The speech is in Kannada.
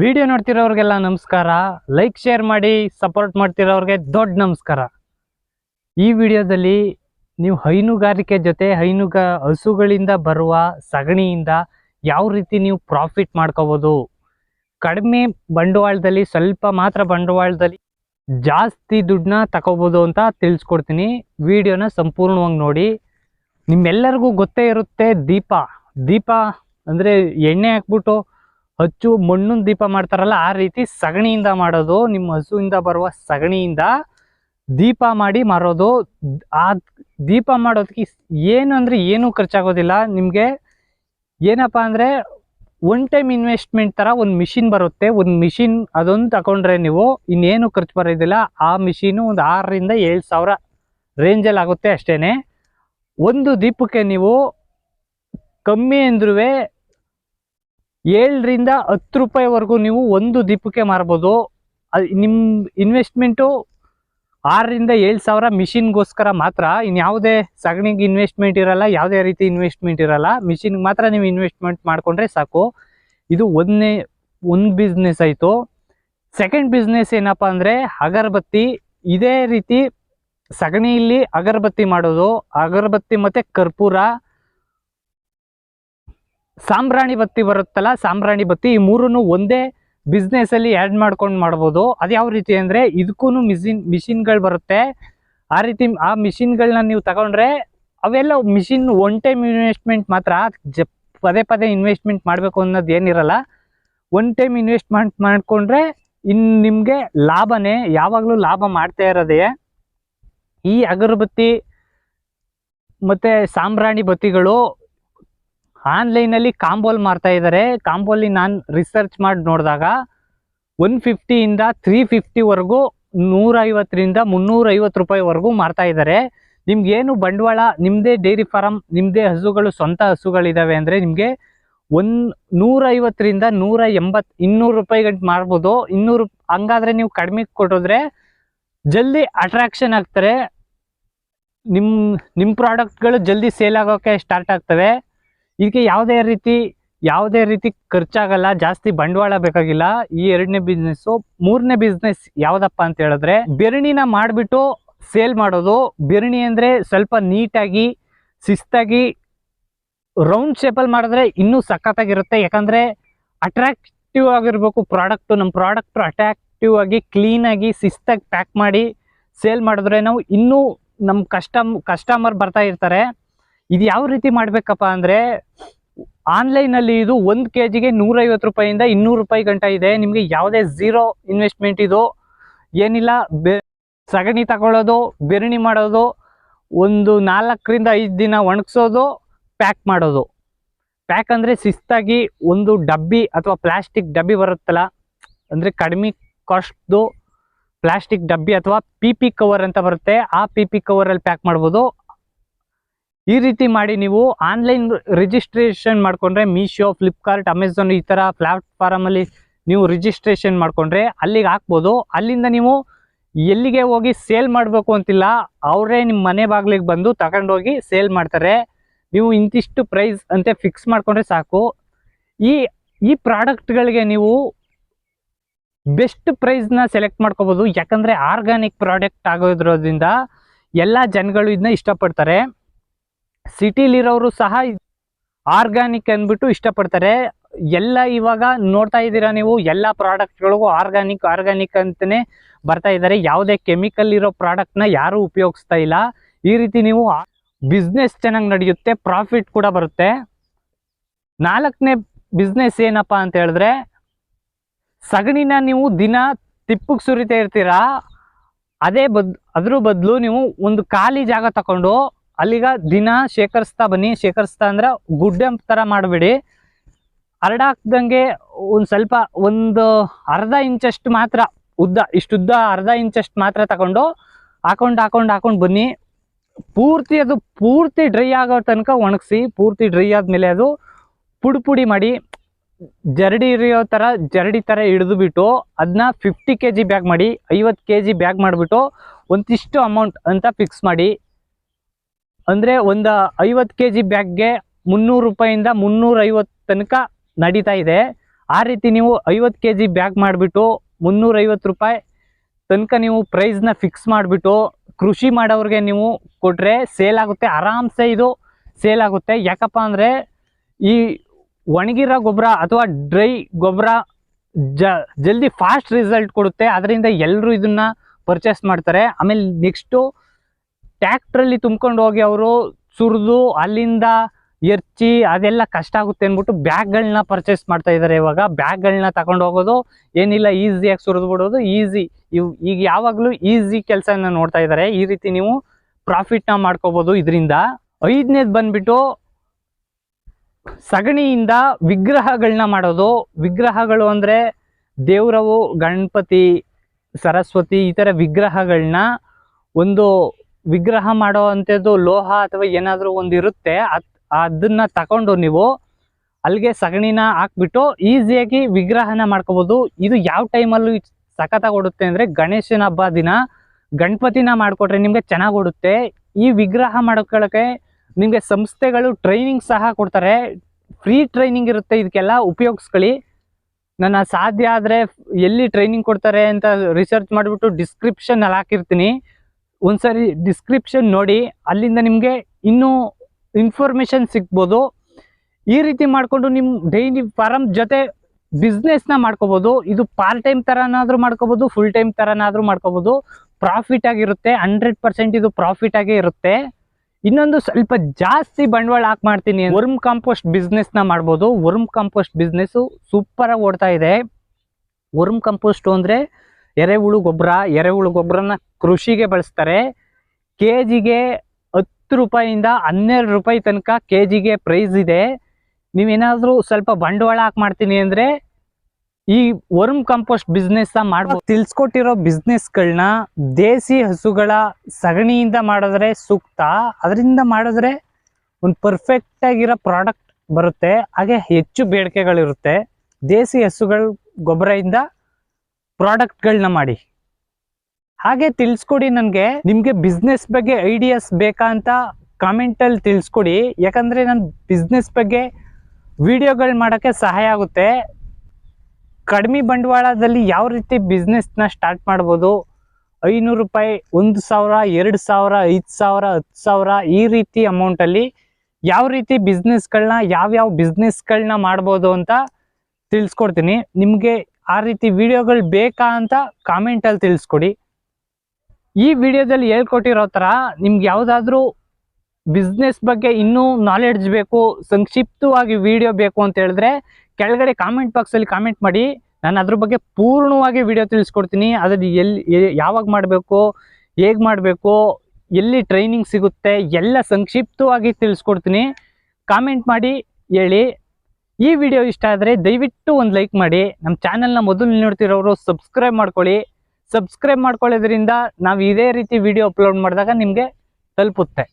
ವಿಡಿಯೋ ನೋಡ್ತಿರೋರಿಗೆಲ್ಲ ನಮಸ್ಕಾರ. ಲೈಕ್ ಶೇರ್ ಮಾಡಿ ಸಪೋರ್ಟ್ ಮಾಡ್ತಿರೋರಿಗೆ ದೊಡ್ಡ ನಮಸ್ಕಾರ. ಈ ವಿಡಿಯೋದಲ್ಲಿ ನೀವು ಹೈನುಗಾರಿಕೆ ಜೊತೆ, ಹೈನುಗ ಹಸುಗಳಿಂದ ಬರುವ ಸಗಣಿಯಿಂದ ಯಾವ ರೀತಿ ನೀವು ಪ್ರಾಫಿಟ್ ಮಾಡ್ಕೋಬೋದು? ಕಡಿಮೆ ಬಂಡವಾಳದಲ್ಲಿ, ಸ್ವಲ್ಪ ಮಾತ್ರ ಬಂಡವಾಳದಲ್ಲಿ ಜಾಸ್ತಿ ದುಡ್ಡನ್ನ ತಗೋಬೋದು ಅಂತ ತಿಳಿಸ್ಕೊಡ್ತೀನಿ. ವಿಡಿಯೋನ ಸಂಪೂರ್ಣವಾಗಿ ನೋಡಿ. ನಿಮ್ಮೆಲ್ಲರಿಗೂ ಗೊತ್ತೇ ಇರುತ್ತೆ ದೀಪ. ದೀಪ ಅಂದರೆ ಎಣ್ಣೆ ಹಾಕ್ಬಿಟ್ಟು ಹಚ್ಚು ಮಣ್ಣಿನ ದೀಪ ಮಾಡ್ತಾರಲ್ಲ, ಆ ರೀತಿ ಸಗಣಿಯಿಂದ ಮಾಡೋದು, ನಿಮ್ಮ ಹಸುವಿಂದ ಬರುವ ಸಗಣಿಯಿಂದ ದೀಪ ಮಾಡಿ ಮಾರೋದು. ಆ ದೀಪ ಮಾಡೋದಕ್ಕೆ ಏನು ಅಂದರೆ ಏನೂ ಖರ್ಚಾಗೋದಿಲ್ಲ. ನಿಮಗೆ ಏನಪ್ಪ ಅಂದರೆ ಒನ್ ಟೈಮ್ ಇನ್ವೆಸ್ಟ್ಮೆಂಟ್ ಥರ ಒಂದು ಮಿಷಿನ್ ಬರುತ್ತೆ. ಒಂದು ಮಿಷಿನ್ ಅದೊಂದು ತಗೊಂಡ್ರೆ ನೀವು ಇನ್ನೇನು ಖರ್ಚು ಬರೋದಿಲ್ಲ. ಆ ಮಿಷಿನು ಒಂದು ಆರರಿಂದ ಏಳು ಸಾವಿರ ರೇಂಜಲ್ಲಿ ಆಗುತ್ತೆ ಅಷ್ಟೇ ಒಂದು ದೀಪಕ್ಕೆ ನೀವು ಕಮ್ಮಿ ಅಂದ್ರೂ ಏಳರಿಂದ ಹತ್ತು ರೂಪಾಯಿವರೆಗೂ ನೀವು ಒಂದು ದೀಪಕ್ಕೆ ಮಾರ್ಬೋದು. ಅದು ನಿಮ್ಮ ಇನ್ವೆಸ್ಟ್ಮೆಂಟು ಆರರಿಂದ ಏಳು ಸಾವಿರ ಮಿಷಿನ್ಗೋಸ್ಕರ ಮಾತ್ರ. ಇನ್ಯಾವುದೇ ಸಗಣಿಗೆ ಇನ್ವೆಸ್ಟ್ಮೆಂಟ್ ಇರಲ್ಲ, ಯಾವುದೇ ರೀತಿ ಇನ್ವೆಸ್ಟ್ಮೆಂಟ್ ಇರಲ್ಲ ಮಿಷಿನ್ಗೆ ಮಾತ್ರ ನೀವು ಇನ್ವೆಸ್ಟ್ಮೆಂಟ್ ಮಾಡಿಕೊಂಡ್ರೆ ಸಾಕು. ಇದು ಒಂದನೇ, ಒಂದು ಬಿಸ್ನೆಸ್ ಆಯಿತು. ಸೆಕೆಂಡ್ ಬಿಸ್ನೆಸ್ ಏನಪ್ಪ ಅಂದರೆ ಅಗರಬತ್ತಿ. ಇದೇ ರೀತಿ ಸಗಣಿಯಲ್ಲಿ ಅಗರಬತ್ತಿ ಮಾಡೋದು. ಅಗರಬತ್ತಿ ಮತ್ತು ಕರ್ಪೂರ. ಸಾಂಬ್ರಾಣಿ ಬತ್ತಿ ಬರುತ್ತಲ್ಲ, ಸಾಂಬ್ರಾಣಿ ಬತ್ತಿ, ಈ ಮೂರನ್ನು ಒಂದೇ ಬಿಸ್ನೆಸ್ಸಲ್ಲಿ ಆ್ಯಡ್ ಮಾಡ್ಕೊಂಡು ಮಾಡ್ಬೋದು. ಅದು ಯಾವ ರೀತಿ ಅಂದರೆ ಇದಕ್ಕೂ ಮಿಷಿನ್, ಮಿಷಿನ್ಗಳು ಬರುತ್ತೆ. ಆ ರೀತಿ, ಆ ಮಿಷಿನ್ಗಳನ್ನ ನೀವು ತಗೊಂಡ್ರೆ, ಅವೆಲ್ಲ ಮಿಷಿನ್ ಒನ್ ಟೈಮ್ ಇನ್ವೆಸ್ಟ್ಮೆಂಟ್ ಮಾತ್ರ, ಜ, ಪದೇ ಪದೇ ಇನ್ವೆಸ್ಟ್ಮೆಂಟ್ ಮಾಡಬೇಕು ಅನ್ನೋದು ಏನಿರಲ್ಲ. ಒನ್ ಟೈಮ್ ಇನ್ವೆಸ್ಟ್ಮೆಂಟ್ ಮಾಡಿಕೊಂಡ್ರೆ ಇನ್ನು ನಿಮಗೆ ಲಾಭನೇ, ಯಾವಾಗಲೂ ಲಾಭ ಮಾಡ್ತಾ ಇರೋದೇ. ಈ ಅಗರಬತ್ತಿ ಮತ್ತು ಸಾಂಬ್ರಾಣಿ ಬತ್ತಿಗಳು ಆನ್ಲೈನಲ್ಲಿ ಕಾಂಬೋಲ್ ಮಾರ್ತಾ ಇದ್ದಾರೆ ಕಾಂಬೋಲಿ ನಾನು ರಿಸರ್ಚ್ ಮಾಡಿ ನೋಡಿದಾಗ ಒನ್ ಫಿಫ್ಟಿಯಿಂದ ತ್ರೀ ಫಿಫ್ಟಿವರೆಗೂ ನೂರೈವತ್ತರಿಂದ ಮುನ್ನೂರೈವತ್ತು ರೂಪಾಯಿವರೆಗೂ ಮಾರ್ತಾ ಇದ್ದಾರೆ ನಿಮ್ಗೇನು ಬಂಡವಾಳ ನಿಮ್ಮದೇ ಡೈರಿ ಫಾರಮ್ ನಿಮ್ಮದೇ ಹಸುಗಳು, ಸ್ವಂತ ಹಸುಗಳಿದ್ದಾವೆ ಅಂದರೆ ನಿಮಗೆ ಒಂದು ನೂರೈವತ್ತರಿಂದ ನೂರ ಎಂಬತ್ತು ಇನ್ನೂರು ರೂಪಾಯಿ ಗಂಟೆ ಮಾರ್ಬೋದು. ಇನ್ನೂರು ಹಂಗಾದ್ರೆ ನೀವು ಕಡಿಮೆ ಕೊಟ್ಟಿದ್ರೆ ಜಲ್ದಿ ಅಟ್ರಾಕ್ಷನ್ ಆಗ್ತಾರೆ. ನಿಮ್ಮ ನಿಮ್ಮ ಪ್ರಾಡಕ್ಟ್ಗಳು ಜಲ್ದಿ ಸೇಲ್ ಆಗೋಕ್ಕೆ ಸ್ಟಾರ್ಟ್ ಆಗ್ತವೆ. ಇದಕ್ಕೆ ಯಾವುದೇ ರೀತಿ ಯಾವುದೇ ರೀತಿ ಖರ್ಚಾಗಲ್ಲ, ಜಾಸ್ತಿ ಬಂಡವಾಳ ಬೇಕಾಗಿಲ್ಲ. ಈ ಎರಡನೇ ಬಿಸ್ನೆಸ್ಸು ಮೂರನೇ ಬಿಸ್ನೆಸ್ ಯಾವುದಪ್ಪ ಅಂತ ಹೇಳಿದ್ರೆ, ಬೆರಣಿನ ಮಾಡಿಬಿಟ್ಟು ಸೇಲ್ ಮಾಡೋದು. ಬೆರಣಿ ಅಂದರೆ ಸ್ವಲ್ಪ ನೀಟಾಗಿ, ಶಿಸ್ತಾಗಿ ರೌಂಡ್ ಶೇಪಲ್ಲಿ ಮಾಡಿದ್ರೆ ಇನ್ನೂ ಸಖತ್ತಾಗಿರುತ್ತೆ. ಯಾಕಂದರೆ ಅಟ್ರಾಕ್ಟಿವ್ ಆಗಿರಬೇಕು ಪ್ರಾಡಕ್ಟು ನಮ್ಮ ಪ್ರಾಡಕ್ಟು ಅಟ್ರಾಕ್ಟಿವ್ ಆಗಿ ಕ್ಲೀನಾಗಿ ಶಿಸ್ತಾಗಿ ಪ್ಯಾಕ್ ಮಾಡಿ ಸೇಲ್ ಮಾಡಿದ್ರೆ ನಾವು ಇನ್ನೂ ನಮ್ಮ ಕಸ್ಟಮ್ ಕಸ್ಟಮರ್ ಬರ್ತಾ ಇರ್ತಾರೆ. ಇದು ಯಾವ ರೀತಿ ಮಾಡಬೇಕಪ್ಪ ಅಂದರೆ ಆನ್ಲೈನಲ್ಲಿ ಇದು ಒಂದು ಕೆ ಜಿಗೆ ನೂರೈವತ್ತು ರೂಪಾಯಿಂದ ಇನ್ನೂರು ರೂಪಾಯಿ ಗಂಟ ಇದೆ. ನಿಮಗೆ ಯಾವುದೇ ಝೀರೋ ಇನ್ವೆಸ್ಟ್ಮೆಂಟ್ ಇದು ಏನಿಲ್ಲ. ಸಗಣಿ ತಗೊಳ್ಳೋದು, ಬೆರಣಿ ಮಾಡೋದು, ಒಂದು ನಾಲ್ಕರಿಂದ ಐದು ದಿನ ಒಣಗಿಸೋದು ಪ್ಯಾಕ್ ಮಾಡೋದು. ಪ್ಯಾಕ್ ಅಂದರೆ ಶಿಸ್ತಾಗಿ ಒಂದು ಡಬ್ಬಿ ಅಥವಾ ಪ್ಲಾಸ್ಟಿಕ್ ಡಬ್ಬಿ ಬರುತ್ತಲ್ಲ, ಅಂದರೆ ಕಡಿಮೆ ಕಾಸ್ಟ್ದು ಪ್ಲಾಸ್ಟಿಕ್ ಡಬ್ಬಿ ಅಥವಾ ಪಿ ಕವರ್ ಅಂತ ಬರುತ್ತೆ. ಆ ಪಿ ಪಿ ಕವರಲ್ಲಿ ಪ್ಯಾಕ್ ಮಾಡ್ಬೋದು. ಈ ರೀತಿ ಮಾಡಿ ನೀವು ಆನ್ಲೈನ್ ರಿಜಿಸ್ಟ್ರೇಷನ್ ಮಾಡಿಕೊಂಡ್ರೆ ಮೀಶೋ ಫ್ಲಿಪ್ಕಾರ್ಟ್ ಅಮೆಝಾನ್ ಈ ಥರ ಪ್ಲಾಟ್ಫಾರ್ಮಲ್ಲಿ ನೀವು ರಿಜಿಸ್ಟ್ರೇಷನ್ ಮಾಡಿಕೊಂಡ್ರೆ ಅಲ್ಲಿಗೆ ಹಾಕ್ಬೋದು. ಅಲ್ಲಿಂದ ನೀವು ಎಲ್ಲಿಗೆ ಹೋಗಿ ಸೇಲ್ ಮಾಡಬೇಕು ಅಂತಿಲ್ಲ, ಅವರೇ ನಿಮ್ಮ ಮನೆ ಬಾಗಿಲಿಗೆ ಬಂದು ತಗೊಂಡೋಗಿ ಸೇಲ್ ಮಾಡ್ತಾರೆ. ನೀವು ಇಂತಿಷ್ಟು ಪ್ರೈಸ್ ಅಂತ ಫಿಕ್ಸ್ ಮಾಡಿಕೊಂಡ್ರೆ ಸಾಕು. ಈ ಈ ಪ್ರಾಡಕ್ಟ್ಗಳಿಗೆ ನೀವು ಬೆಸ್ಟ್ ಪ್ರೈಸ್ನ ಸೆಲೆಕ್ಟ್ ಮಾಡ್ಕೋಬೋದು. ಯಾಕಂದರೆ ಆರ್ಗ್ಯಾನಿಕ್ ಪ್ರಾಡಕ್ಟ್ ಆಗೋದ್ರೋದ್ರಿಂದ ಎಲ್ಲ ಜನಗಳು ಇದನ್ನ ಇಷ್ಟಪಡ್ತಾರೆ. ಸಿಟಿಲಿರೋರು ಸಹ ಆರ್ಗ್ಯಾನಿಕ್ ಅಂದ್ಬಿಟ್ಟು ಇಷ್ಟಪಡ್ತಾರೆ. ಎಲ್ಲ ಇವಾಗ ನೋಡ್ತಾ ಇದ್ದೀರಾ ನೀವು, ಎಲ್ಲ ಪ್ರಾಡಕ್ಟ್ಗಳಿಗೂ ಆರ್ಗ್ಯಾನಿಕ್ ಆರ್ಗ್ಯಾನಿಕ್ ಅಂತಲೇ ಬರ್ತಾ ಇದ್ದಾರೆ. ಯಾವುದೇ ಕೆಮಿಕಲ್ ಇರೋ ಪ್ರಾಡಕ್ಟ್ನ ಯಾರೂ ಉಪಯೋಗಿಸ್ತಾ ಇಲ್ಲ. ಈ ರೀತಿ ನೀವು ಬಿಸ್ನೆಸ್ ಚೆನ್ನಾಗಿ ನಡೆಯುತ್ತೆ, ಪ್ರಾಫಿಟ್ ಕೂಡ ಬರುತ್ತೆ. ನಾಲ್ಕನೇ ಬಿಸ್ನೆಸ್ ಏನಪ್ಪ ಅಂತ ಹೇಳಿದ್ರೆ, ಸಗಣಿನ ನೀವು ದಿನ ತಿಪ್ಪಕ್ಕೆ ಸುರಿತಾ ಇರ್ತೀರಾ, ಅದೇ ಬದ್, ಅದ್ರ ಬದಲು ನೀವು ಒಂದು ಖಾಲಿ ಜಾಗ ತಗೊಂಡು ಅಲ್ಲಿಗ ದಿನ ಶೇಖರಿಸ್ತಾ ಬನ್ನಿ. ಶೇಖರಿಸ್ತಾ ಅಂದ್ರೆ ಗುಡ್ಡೆ ಥರ ಮಾಡಬೇಡಿ. ಹರಡಾಕ್ದಂಗೆ ಒಂದು ಸ್ವಲ್ಪ ಒಂದು ಅರ್ಧ ಇಂಚಷ್ಟು ಮಾತ್ರ ಉದ್ದ, ಇಷ್ಟುದ್ದ ಅರ್ಧ ಇಂಚಷ್ಟು ಮಾತ್ರ ತಗೊಂಡು ಹಾಕೊಂಡು ಹಾಕೊಂಡು ಹಾಕೊಂಡು ಬನ್ನಿ. ಪೂರ್ತಿ ಅದು ಪೂರ್ತಿ ಡ್ರೈ ಆಗೋ ತನಕ ಒಣಗಿಸಿ, ಪೂರ್ತಿ ಡ್ರೈ ಆದಮೇಲೆ ಅದು ಪುಡಿ ಪುಡಿ ಮಾಡಿ, ಜರಡಿ ಇರಿಯೋ ಥರ ಜರಡಿ ಥರ ಹಿಡಿದು ಬಿಟ್ಟು ಅದನ್ನ ಫಿಫ್ಟಿ ಕೆ ಜಿ ಬ್ಯಾಗ್ ಮಾಡಿ, ಐವತ್ತು ಕೆ ಜಿ ಬ್ಯಾಗ್ ಮಾಡಿಬಿಟ್ಟು ಒಂದಿಷ್ಟು ಅಮೌಂಟ್ ಅಂತ ಫಿಕ್ಸ್ ಮಾಡಿ. ಅಂದರೆ ಒಂದು ಐವತ್ತು ಕೆ ಜಿ ಬ್ಯಾಗ್ಗೆ ಮುನ್ನೂರು ರೂಪಾಯಿಂದ ಮುನ್ನೂರೈವತ್ತು ತನಕ ನಡೀತಾ ಇದೆ. ಆ ರೀತಿ ನೀವು ಐವತ್ತು ಕೆ ಜಿ ಬ್ಯಾಗ್ ಮಾಡಿಬಿಟ್ಟು ಮುನ್ನೂರೈವತ್ತು ರೂಪಾಯಿ ತನಕ ನೀವು ಪ್ರೈಸ್ನ ಫಿಕ್ಸ್ ಮಾಡಿಬಿಟ್ಟು ಕೃಷಿ ಮಾಡೋರಿಗೆ ನೀವು ಕೊಟ್ಟರೆ ಸೇಲ್ ಆಗುತ್ತೆ. ಆರಾಮ್ಸೆ ಇದು ಸೇಲ್ ಆಗುತ್ತೆ. ಯಾಕಪ್ಪ ಅಂದರೆ ಈ ಒಣಗಿರೋ ಗೊಬ್ಬರ ಅಥವಾ ಡ್ರೈ ಗೊಬ್ಬರ ಜ, ಜಲ್ದಿ ಫಾಸ್ಟ್ ರಿಸಲ್ಟ್ ಕೊಡುತ್ತೆ. ಅದರಿಂದ ಎಲ್ಲರೂ ಇದನ್ನ ಪರ್ಚೇಸ್ ಮಾಡ್ತಾರೆ. ಆಮೇಲೆ ನೆಕ್ಸ್ಟು ಟ್ಯಾಕ್ಟ್ರಲ್ಲಿ ತುಂಬ್ಕೊಂಡು ಹೋಗಿ ಅವರು ಸುರಿದು ಅಲ್ಲಿಂದ ಎರ್ಚಿ ಅದೆಲ್ಲ ಕಷ್ಟ ಆಗುತ್ತೆ ಅಂದ್ಬಿಟ್ಟು ಬ್ಯಾಗ್ಗಳನ್ನ ಪರ್ಚೇಸ್ ಮಾಡ್ತಾ ಇದ್ದಾರೆ ಇವಾಗ. ಬ್ಯಾಗ್ಗಳನ್ನ ತಗೊಂಡು ಹೋಗೋದು ಏನಿಲ್ಲ ಈಸಿಯಾಗಿ ಸುರಿದು ಬಿಡೋದು ಈಸಿ ಇವ್ ಈಗ ಯಾವಾಗಲೂ ಈಸಿ ಕೆಲಸನ ನೋಡ್ತಾ ಇದ್ದಾರೆ ಈ ರೀತಿ ನೀವು ಪ್ರಾಫಿಟ್ನ ಮಾಡ್ಕೋಬೋದು ಇದರಿಂದ. ಐದನೇದು ಬಂದ್ಬಿಟ್ಟು ಸಗಣಿಯಿಂದ ವಿಗ್ರಹಗಳನ್ನ ಮಾಡೋದು. ವಿಗ್ರಹಗಳು ಅಂದರೆ ದೇವರವು, ಗಣಪತಿ, ಸರಸ್ವತಿ ಈ ಥರ ವಿಗ್ರಹಗಳನ್ನ ಒಂದು ವಿಗ್ರಹ ಮಾಡೋ ಅಂಥದ್ದು ಲೋಹ ಅಥವಾ ಏನಾದರೂ ಒಂದು ಇರುತ್ತೆ, ಅದ್, ಅದನ್ನ ತಗೊಂಡು ನೀವು ಅಲ್ಲಿಗೆ ಸಗಣಿನ ಹಾಕ್ಬಿಟ್ಟು ಈಸಿಯಾಗಿ ವಿಗ್ರಹನ ಮಾಡ್ಕೋಬೋದು. ಇದು ಯಾವ ಟೈಮಲ್ಲೂ ಸಖತ್ತಾಗಿ ಓಡುತ್ತೆ ಅಂದರೆ ಗಣೇಶನ ಹಬ್ಬ ದಿನ ಗಣಪತಿನ ಮಾಡಿಕೊಟ್ರೆ ನಿಮಗೆ ಚೆನ್ನಾಗಿ ಓಡುತ್ತೆ. ಈ ವಿಗ್ರಹ ಮಾಡ್ಕೊಳ್ಳೋಕ್ಕೆ ನಿಮಗೆ ಸಂಸ್ಥೆಗಳು ಟ್ರೈನಿಂಗ್ ಸಹ ಕೊಡ್ತಾರೆ. ಫ್ರೀ ಟ್ರೈನಿಂಗ್ ಇರುತ್ತೆ ಇದಕ್ಕೆಲ್ಲ, ಉಪಯೋಗಿಸ್ಕೊಳ್ಳಿ. ನನ್ನ ಸಾಧ್ಯ ಆದರೆ ಎಲ್ಲಿ ಟ್ರೈನಿಂಗ್ ಕೊಡ್ತಾರೆ ಅಂತ ರಿಸರ್ಚ್ ಮಾಡಿಬಿಟ್ಟು ಡಿಸ್ಕ್ರಿಪ್ಷನಲ್ಲಿ ಹಾಕಿರ್ತೀನಿ. ಒಂದ್ಸರಿ ಡಿಸ್ಕ್ರಿಪ್ಷನ್ ನೋಡಿ, ಅಲ್ಲಿಂದ ನಿಮಗೆ ಇನ್ನೂ ಇನ್ಫಾರ್ಮೇಷನ್ ಸಿಗ್ಬೋದು. ಈ ರೀತಿ ಮಾಡಿಕೊಂಡು ನಿಮ್ಮ ಡೈಲಿ ಫಾರಮ್ ಜೊತೆ ಬಿಸ್ನೆಸ್ನ ಮಾಡ್ಕೋಬೋದು. ಇದು ಪಾರ್ಟ್ ಟೈಮ್ ಥರನಾದರೂ ಮಾಡ್ಕೋಬೋದು ಫುಲ್ ಟೈಮ್ ಥರನಾದರೂ ಮಾಡ್ಕೋಬೋದು. ಪ್ರಾಫಿಟ್ ಆಗಿರುತ್ತೆ ಹಂಡ್ರೆಡ್ ಪರ್ಸೆಂಟ್ ಇದು ಪ್ರಾಫಿಟ್ ಆಗೇ ಇರುತ್ತೆ. ಇನ್ನೊಂದು ಸ್ವಲ್ಪ ಜಾಸ್ತಿ ಬಂಡವಾಳ ಹಾಕಿ ಮಾಡ್ತೀನಿ ವರ್ಮ್ ಕಾಂಪೋಸ್ಟ್ ಬಿಸ್ನೆಸ್ನ ಮಾಡ್ಬೋದು. ವರ್ಮ್ ಕಾಂಪೋಸ್ಟ್ ಬಿಸ್ನೆಸ್ಸು ಸೂಪರಾಗಿ ಓಡ್ತಾ ಇದೆ. ವರ್ಮ್ ಕಾಂಪೋಸ್ಟು ಅಂದರೆ ಎರೆಹುಳು ಗೊಬ್ಬರ, ಎರೆಹುಳು ಗೊಬ್ಬರನ ಕೃಷಿಗೆ ಬಳಸ್ತಾರೆ. ಕೆ ಜಿಗೆ ಹತ್ತು ರೂಪಾಯಿಂದ ಹನ್ನೆರಡು ರೂಪಾಯಿ ತನಕ ಕೆ ಜಿಗೆ ಪ್ರೈಸ್ ಇದೆ. ನೀವೇನಾದರೂ ಸ್ವಲ್ಪ ಬಂಡವಾಳ ಹಾಕಿ ಮಾಡ್ತೀನಿ ಅಂದರೆ ಈ ವರ್ಮ್ ಕಂಪೋಸ್ಟ್ ಬಿಸ್ನೆಸ್ ಮಾಡ್ಬೋದು ತಿಳಿಸ್ಕೊಟ್ಟಿರೋ ಬಿಸ್ನೆಸ್ಗಳನ್ನ ದೇಸಿ ಹಸುಗಳ ಸಗಣಿಯಿಂದ ಮಾಡಿದ್ರೆ ಸೂಕ್ತ. ಅದರಿಂದ ಮಾಡಿದ್ರೆ ಒಂದು ಪರ್ಫೆಕ್ಟ್ ಆಗಿರೋ ಪ್ರಾಡಕ್ಟ್ ಬರುತ್ತೆ. ಹಾಗೆ ಹೆಚ್ಚು ಬೇಡಿಕೆಗಳಿರುತ್ತೆ. ದೇಸಿ ಹಸುಗಳ ಗೊಬ್ಬರದಿಂದ ಪ್ರಾಡಕ್ಟ್ಗಳನ್ನ ಮಾಡಿ. ಹಾಗೆ ತಿಳಿಸ್ಕೊಡಿ ನನಗೆ, ನಿಮಗೆ ಬಿಸ್ನೆಸ್ ಬಗ್ಗೆ ಐಡಿಯಾಸ್ ಬೇಕಾ ಅಂತ ಕಾಮೆಂಟಲ್ಲಿ ತಿಳಿಸ್ಕೊಡಿ. ಯಾಕಂದರೆ ನನ್ನ ಬಿಸ್ನೆಸ್ ಬಗ್ಗೆ ವಿಡಿಯೋಗಳು ಮಾಡೋಕ್ಕೆ ಸಹಾಯ ಆಗುತ್ತೆ. ಕಡಿಮೆ ಬಂಡವಾಳದಲ್ಲಿ ಯಾವ ರೀತಿ ಬಿಸ್ನೆಸ್ನ ಸ್ಟಾರ್ಟ್ ಮಾಡ್ಬೋದು? ಐನೂರು ರೂಪಾಯಿ, ಒಂದು ಸಾವಿರ, ಎರಡು ಸಾವಿರ, ಐದು ಸಾವಿರ, ಹತ್ತು ಸಾವಿರ, ಈ ರೀತಿ ಅಮೌಂಟಲ್ಲಿ ಯಾವ ರೀತಿ ಬಿಸ್ನೆಸ್ಗಳನ್ನ ಯಾವ್ಯಾವ ಬಿಸ್ನೆಸ್ಗಳನ್ನ ಮಾಡ್ಬೋದು ಅಂತ ತಿಳಿಸ್ಕೊಡ್ತೀನಿ. ನಿಮಗೆ ಆ ರೀತಿ ವಿಡಿಯೋಗಳು ಬೇಕಾ ಅಂತ ಕಾಮೆಂಟಲ್ಲಿ ತಿಳಿಸ್ಕೊಡಿ. ಈ ವಿಡಿಯೋದಲ್ಲಿ ಹೇಳ್ಕೊಟ್ಟಿರೋ ಥರ ನಿಮ್ಗೆ ಯಾವುದಾದ್ರೂ ಬಿಸ್ನೆಸ್ ಬಗ್ಗೆ ಇನ್ನೂ ನಾಲೆಡ್ಜ್ ಬೇಕು, ಸಂಕ್ಷಿಪ್ತವಾಗಿ ವಿಡಿಯೋ ಬೇಕು ಅಂತ ಹೇಳಿದ್ರೆ ಕೆಳಗಡೆ ಕಾಮೆಂಟ್ ಬಾಕ್ಸಲ್ಲಿ ಕಾಮೆಂಟ್ ಮಾಡಿ. ನಾನು ಅದ್ರ ಬಗ್ಗೆ ಪೂರ್ಣವಾಗಿ ವಿಡಿಯೋ ತಿಳಿಸ್ಕೊಡ್ತೀನಿ. ಅದ್ರಲ್ಲಿ ಎಲ್ಲಿ ಯಾವಾಗ ಮಾಡಬೇಕು, ಹೇಗೆ ಮಾಡಬೇಕು, ಎಲ್ಲಿ ಟ್ರೈನಿಂಗ್ ಸಿಗುತ್ತೆ, ಎಲ್ಲ ಸಂಕ್ಷಿಪ್ತವಾಗಿ ತಿಳಿಸ್ಕೊಡ್ತೀನಿ. ಕಾಮೆಂಟ್ ಮಾಡಿ, ಹೇಳಿ. ಈ ವಿಡಿಯೋ ಇಷ್ಟ ಆದರೆ ದಯವಿಟ್ಟು ಒಂದು ಲೈಕ್ ಮಾಡಿ. ನಮ್ಮ ಚಾನಲ್ನ ಮೊದಲು ನೋಡ್ತಿರೋರು ಸಬ್ಸ್ಕ್ರೈಬ್ ಮಾಡ್ಕೊಳ್ಳಿ. ಸಬ್ಸ್ಕ್ರೈಬ್ ಮಾಡ್ಕೊಳ್ಳೋದ್ರಿಂದ ನಾವು ಇದೇ ರೀತಿ ವಿಡಿಯೋ ಅಪ್ಲೋಡ್ ಮಾಡಿದಾಗ ನಿಮಗೆ ತಲುಪುತ್ತೆ.